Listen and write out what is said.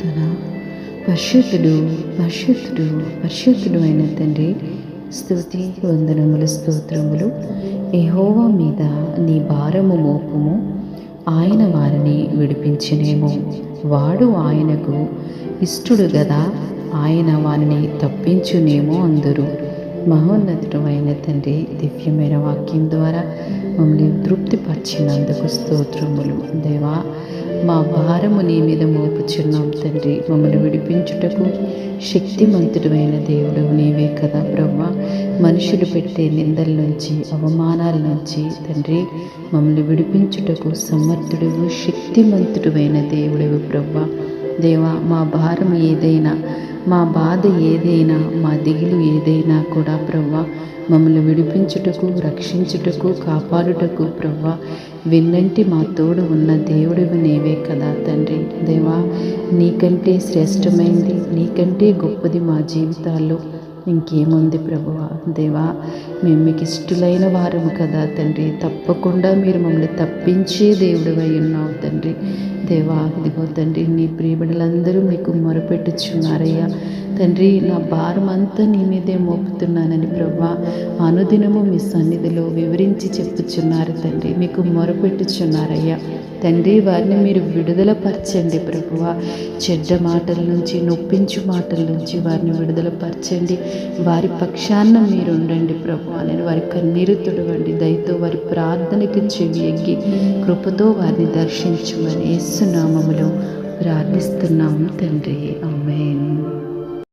ప్రార్థన. పరిశుద్ధుడు పరిశుద్ధుడు పరిశుద్ధుడు అయిన తండ్రి స్థుతి వందనములు స్తోత్రములు. ఎహోవా మీద నీ భారము మోపము. ఆయన వారిని విడిపించినేమో. వాడు ఆయనకు ఇష్టడు గదా ఆయన వారిని తప్పించునేమో అందరూ. మహోన్నతుడు అయిన తండ్రి దివ్యమైన వాక్యం ద్వారా మమ్మల్ని తృప్తిపరిచినందుకు స్తోత్రములు. దేవా మా భారము నీ మీద మోపుచున్నాం తండ్రి. మమ్మల్ని విడిపించుటకు శక్తిమంతుడమైన దేవుడు నీవే కదా బ్రహ్మ మనుషులు పెట్టే నిందల నుంచి అవమానాల నుంచి తండ్రి మమ్మల్ని విడిపించుటకు సమర్థుడు శక్తిమంతుడైన దేవుడు బ్రహ్మ దేవా మా భారం ఏదైనా మా బాధ ఏదైనా మా దిగులు ఏదైనా కూడా ప్రవ్వా మమ్మల్ని విడిపించుటకు రక్షించుటకు కాపాడుటకు ప్రవ్వా విన్నంటి మా తోడు ఉన్న దేవుడివి నీవే కదా తండ్రి. దేవా నీకంటే శ్రేష్టమైంది నీకంటే గొప్పది మా జీవితాల్లో. ఇంకేముంది ప్రభువా దేవా మేము మీకు ఇష్టలైన వారము కదా తండ్రి. తప్పకుండా మీరు మమ్మల్ని తప్పించే దేవుడు అయి ఉన్నావు తండ్రి. దేవా ఇదిగో తండ్రి నీ ప్రియబిడలందరూ మీకు మొరపెట్టుచున్నారయ్యా. తండ్రి నా భారం అంతా నీ మీదే మోపుతున్నానని ప్రభా అనుదినము మీ సన్నిధిలో వివరించి చెప్పుచున్నారు తండ్రి మీకు మొరపెట్టుచున్నారయ్యా. తండ్రి వారిని మీరు విడుదల పరచండి ప్రభువ చెడ్డ మాటల నుంచి నొప్పించు మాటల నుంచి వారిని విడుదల పరచండి వారి పక్షాన మీరు ఉండండి ప్రభు నేను వారి కన్నీరు తుడవండి దయతో వారి ప్రార్థనకి చెవి ఎగ్గి కృపతో వారిని దర్శించమని యేసునామములో ప్రార్థిస్తున్నాము తండ్రి. అమ్మాయి